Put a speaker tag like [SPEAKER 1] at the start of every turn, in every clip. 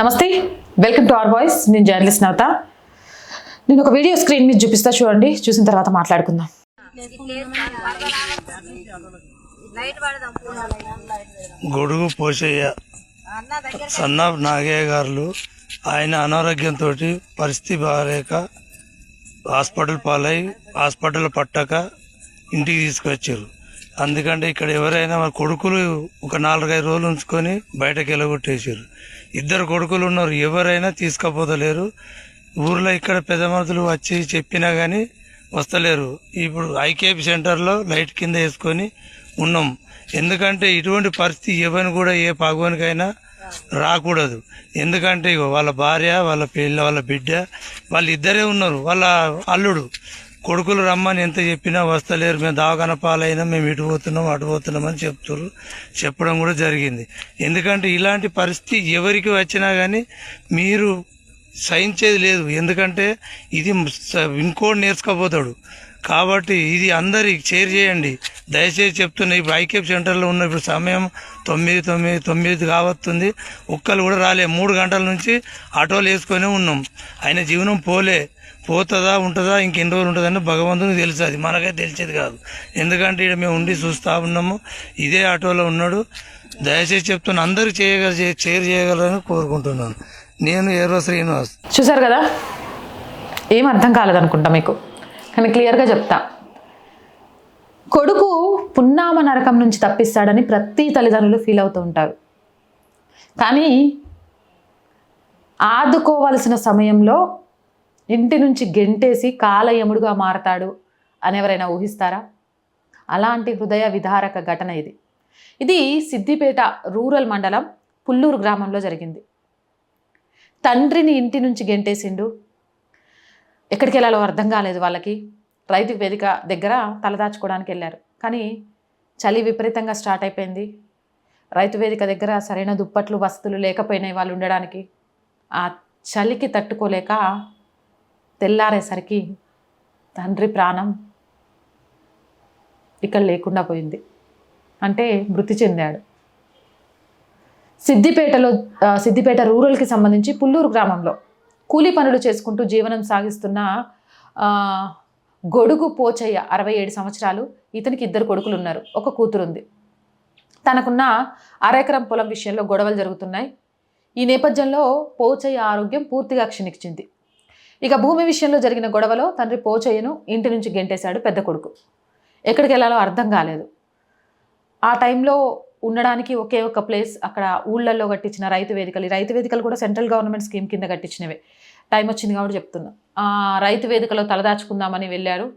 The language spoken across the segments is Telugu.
[SPEAKER 1] నమస్తే వెల్కమ్ టు అవర్ వాయిస్. నేను జర్నలిస్ట్ నవత. నేను ఒక వీడియో స్క్రీన్ మీద చూపిస్తా చూడండి. చూసిన తర్వాత మాట్లాడుకుందాం.
[SPEAKER 2] గొడుగు పోషయ్య సన్నా నాగయ్య గారు ఆయన అనారోగ్యంతో పరిస్థితి బాగాలేక హాస్పిటల్ పాలై హాస్పిటల్ పట్టక ఇంటికి తీసుకొచ్చారు. అందుకంటే ఇక్కడ ఎవరైనా కొడుకులు ఒక నాలుగైదు రోజులు ఉంచుకొని బయటకు వెళ్ళగొట్టేసారు ఇద్దరు కొడుకులు ఉన్నారు. ఎవరైనా తీసుకుపోతలేరు. ఊర్లో ఇక్కడ పెద్ద మనుషులు వచ్చి చెప్పినా కానీ వస్తలేరు. ఇప్పుడు ఐకేపీ సెంటర్లో లైట్ కింద వేసుకొని ఉన్నాం. ఎందుకంటే ఇటువంటి పరిస్థితి ఎవరిని కూడా ఏ పగవానికైనా రాకూడదు. ఎందుకంటే ఇగో వాళ్ళ భార్య వాళ్ళ పిల్ల వాళ్ళ బిడ్డ వాళ్ళు ఇద్దరే ఉన్నారు. వాళ్ళ అల్లుడు. కొడుకులు రమ్మని ఎంత చెప్పినా వస్తలేరు. మేము దావకాన పాలైనా మేము ఇటు పోతున్నాం అటు పోతున్నాం అని చెప్తారు. చెప్పడం కూడా జరిగింది. ఎందుకంటే ఇలాంటి పరిస్థితి ఎవరికి వచ్చినా కానీ మీరు సహించేది లేదు. ఎందుకంటే ఇది స- ఇంకోటి నేర్చుకోపోతాడు కాబట్టి ఇది అందరికి షేర్ చేయండి. దయచేసి చెప్తున్నా ఇప్పుడు ఐకేప్ సెంటర్లో ఉన్న ఇప్పుడు సమయం తొమ్మిది తొమ్మిది తొమ్మిది కావస్తుంది ఒక్కరు కూడా రాలే. మూడు గంటల నుంచి ఆటోలు వేసుకొని ఉన్నాం. ఆయన జీవనం పోలే. పోతుందా ఉంటుందా ఇంకెన్ని రోజులు ఉంటుందని భగవంతునికి తెలుసు. అది మనకైతే తెలిసేది కాదు. ఎందుకంటే ఇక్కడ మేము ఉండి చూస్తూ ఉన్నాము. ఇదే ఆటోలో ఉన్నాడు. దయచేసి చెప్తున్నా అందరూ చేయగల షేర్ చేయగలరని కోరుకుంటున్నాను. నేను ఏరో శ్రీనివాస్.
[SPEAKER 1] చూసారు కదా? ఏం అర్థం కాలేదనుకుంటా మీకు. కానీ క్లియర్గా చెప్తా. కొడుకు పున్నామ నరకం నుంచి తప్పిస్తాడని ప్రతి తల్లిదండ్రులు ఫీల్ అవుతూ ఉంటారు. కానీ ఆదుకోవలసిన సమయంలో ఇంటి నుంచి గెంటేసి కాలయముడుగా మారతాడు అని ఎవరైనా ఊహిస్తారా? అలాంటి హృదయ విధారక ఘటన ఇది. ఇది సిద్దిపేట రూరల్ మండలం పుల్లూరు గ్రామంలో జరిగింది. తండ్రిని ఇంటి నుంచి గెంటేసిండు. ఎక్కడికి వెళ్ళాలో అర్థం కాలేదు వాళ్ళకి. రైతు వేదిక దగ్గర తలదాచుకోవడానికి వెళ్ళారు. కానీ చలి విపరీతంగా స్టార్ట్ అయిపోయింది. రైతు వేదిక దగ్గర సరైన దుప్పట్లు వసతులు లేకపోయినాయి వాళ్ళు ఉండడానికి. ఆ చలికి తట్టుకోలేక తెల్లారేసరికి తండ్రి ప్రాణం ఇక్కడ లేకుండా పోయింది. అంటే మృతి చెందాడు. సిద్దిపేటలో సిద్దిపేట రూరల్కి సంబంధించి పుల్లూరు గ్రామంలో కూలీ పనులు చేసుకుంటూ జీవనం సాగిస్తున్న గొడుగు పోచయ్య అరవై ఏడు సంవత్సరాలు ఇతనికి ఇద్దరు కొడుకులు ఉన్నారు ఒక కూతురు ఉంది తనకున్న అరెకరం పొలం విషయంలో గొడవలు జరుగుతున్నాయి. ఈ నేపథ్యంలో పోచయ్య ఆరోగ్యం పూర్తిగా క్షీణించింది. ఇక భూమి విషయంలో జరిగిన గొడవలో తండ్రి పోచయ్యను ఇంటి నుంచి గెంటేశాడు పెద్ద కొడుకు. ఎక్కడికి వెళ్ళాలో అర్థం కాలేదు. ఆ టైంలో ఉండడానికి ఒకే ఒక ప్లేస్ అక్కడ ఊళ్ళల్లో కట్టించిన రైతు వేదికలు. ఈ రైతు వేదికలు కూడా సెంట్రల్ గవర్నమెంట్ స్కీమ్ కింద కట్టించినవే. టైం వచ్చింది కాబట్టి చెప్తున్నా. ఆ రైతు వేదికలో తలదాచుకుందామని వెళ్ళారు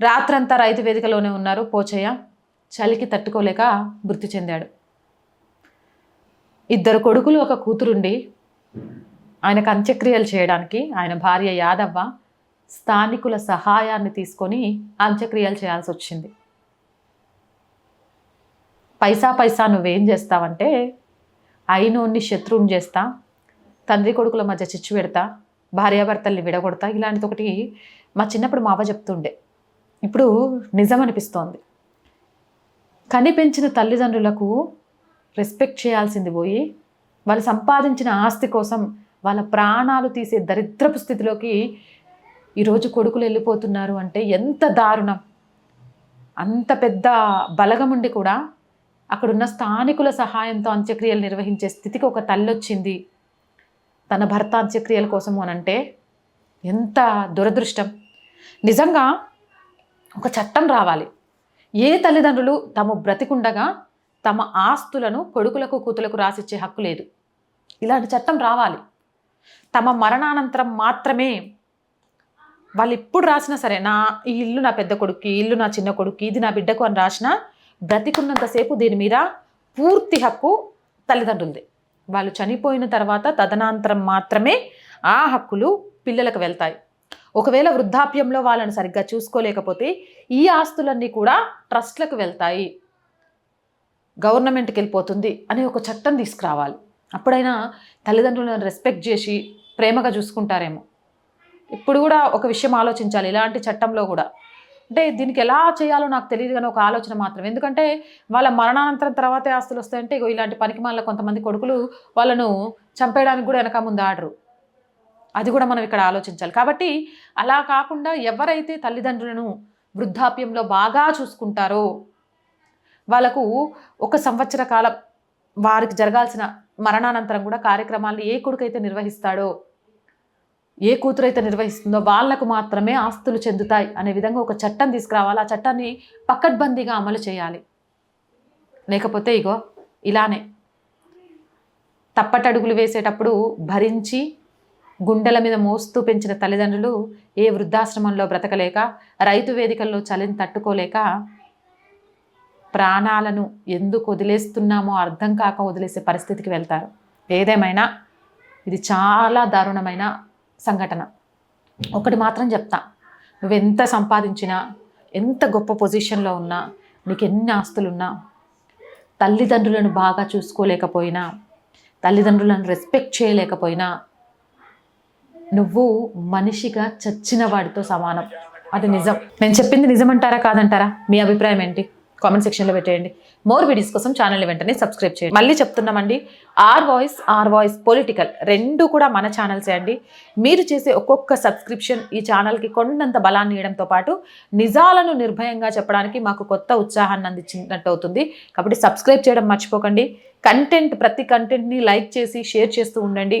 [SPEAKER 1] రాత్రంతా రైతు వేదికలోనే ఉన్నారు పోచయ్య. చలికి తట్టుకోలేక మృతి చెందాడు. ఇద్దరు కొడుకులు ఒక కూతురుండి ఆయనకు అంత్యక్రియలు చేయడానికి ఆయన భార్య యాదవ్వ స్థానికుల సహాయాన్ని తీసుకొని అంత్యక్రియలు చేయాల్సి వచ్చింది. పైసా పైసా నువ్వేం చేస్తావంటే అయినోన్ని శత్రువుని చేస్తా తండ్రి కొడుకుల మధ్య చిచ్చు పెడతా భార్యాభర్తల్ని విడగొడతా ఇలాంటిది ఒకటి మా చిన్నప్పుడు మా అవ్వ చెప్తుండే. ఇప్పుడు నిజం అనిపిస్తోంది. కనిపించిన తల్లిదండ్రులకు రెస్పెక్ట్ చేయాల్సింది పోయి వాళ్ళు సంపాదించిన ఆస్తి కోసం వాళ్ళ ప్రాణాలు తీసే దరిద్రపు స్థితిలోకి ఈరోజు కొడుకులు వెళ్ళిపోతున్నారు అంటే ఎంత దారుణం. అంత పెద్ద బలగం ఉండి కూడా అక్కడున్న స్థానికుల సహాయంతో అంత్యక్రియలు నిర్వహించే స్థితికి ఒక తల్లి వచ్చింది తన భర్త అంత్యక్రియల కోసము అని అంటే ఎంత దురదృష్టం. నిజంగా ఒక చట్టం రావాలి. ఏ తల్లిదండ్రులు తమ బ్రతికుండగా తమ ఆస్తులను కొడుకులకు కూతులకు రాసిచ్చే హక్కు లేదు. ఇలాంటి చట్టం రావాలి. తమ మరణానంతరం మాత్రమే వాళ్ళు ఎప్పుడు రాసినా సరే నా ఈ ఇల్లు నా పెద్ద కొడుకు ఈ ఇల్లు నా చిన్న కొడుకు ఇది నా బిడ్డకు అని రాసినా బ్రతికున్నంతసేపు దీని మీద పూర్తి హక్కు తల్లిదండ్రులది. వాళ్ళు చనిపోయిన తర్వాత తదనంతరం మాత్రమే ఆ హక్కులు పిల్లలకు వెళ్తాయి. ఒకవేళ వృద్ధాప్యంలో వాళ్ళని సరిగ్గా చూసుకోలేకపోతే ఈ ఆస్తులన్నీ కూడా ట్రస్ట్లకు వెళ్తాయి. గవర్నమెంట్కి వెళ్ళిపోతుంది అనే ఒక చట్టం తీసుకురావాలి. అప్పుడైనా తల్లిదండ్రులను రెస్పెక్ట్ చేసి ప్రేమగా చూసుకుంటారేమో. ఇప్పుడు కూడా ఒక విషయం ఆలోచించాలి ఇలాంటి చట్టంలో కూడా. అంటే దీనికి ఎలా చేయాలో నాకు తెలియదు కానీ ఒక ఆలోచన మాత్రం. ఎందుకంటే వాళ్ళ మరణానంతరం తర్వాతే ఆస్తులు వస్తాయంటే ఇగో ఇలాంటి పనికి మాల కొంతమంది కొడుకులు వాళ్ళను చంపేయడానికి కూడా వెనక ముందు ఆడరు. అది కూడా మనం ఇక్కడ ఆలోచించాలి. కాబట్టి అలా కాకుండా ఎవరైతే తల్లిదండ్రులను వృద్ధాప్యంలో బాగా చూసుకుంటారో వాళ్ళకు ఒక సంవత్సర కాలం వారికి జరగాల్సిన మరణానంతరం కూడా కార్యక్రమాలను ఏ కొడుకైతే నిర్వహిస్తాడో ఏ కూతురైతే నిర్వహిస్తుందో వాళ్ళకు మాత్రమే ఆస్తులు చెందుతాయి అనే విధంగా ఒక చట్టం తీసుకురావాలి. ఆ చట్టాన్ని పకడ్బందీగా అమలు చేయాలి. లేకపోతే ఇగో ఇలానే తప్పటడుగులు వేసేటప్పుడు భరించి గుండెల మీద మోస్తూ పెంచిన తల్లిదండ్రులు ఏ వృద్ధాశ్రమంలో బ్రతకలేక రైతు వేదికల్లో చలిని తట్టుకోలేక ప్రాణాలను ఎందుకు వదిలేస్తున్నామో అర్థం కాక వదిలేసే పరిస్థితికి వెళ్తారు. ఏదేమైనా ఇది చాలా దారుణమైన సంఘటన. ఒకటి మాత్రం చెప్తా. నువ్వెంత సంపాదించినా ఎంత గొప్ప పొజిషన్లో ఉన్నా నీకు ఎన్ని ఆస్తులున్నా తల్లిదండ్రులను బాగా చూసుకోలేకపోయినా తల్లిదండ్రులను రెస్పెక్ట్ చేయలేకపోయినా నువ్వు మనిషిగా చచ్చిన వాడితో సమానం. అది నిజం. నేను చెప్పింది నిజమంటారా కాదంటారా? మీ అభిప్రాయం ఏంటి? కామెంట్ సెక్షన్లో పెట్టేయండి. మోర్ వీడియోస్ కోసం ఛానల్ వెంటనే సబ్స్క్రైబ్ చేయండి. మళ్ళీ చెప్తున్నామండి our voice our voice political రెండు కూడా మన ఛానల్సే అండి. మీరు చేసే ఒక్కొక్క సబ్స్క్రిప్షన్ ఈ ఛానల్కి కొండంత బలాన్ని ఇవ్వడంతో పాటు నిజాలను నిర్భయంగా చెప్పడానికి మాకు కొత్త ఉత్సాహాన్ని అందించినట్టు అవుతుంది. కాబట్టి సబ్స్క్రైబ్ చేయడం మర్చిపోకండి. కంటెంట్ ప్రతి కంటెంట్ని లైక్ చేసి షేర్ చేస్తూ ఉండండి.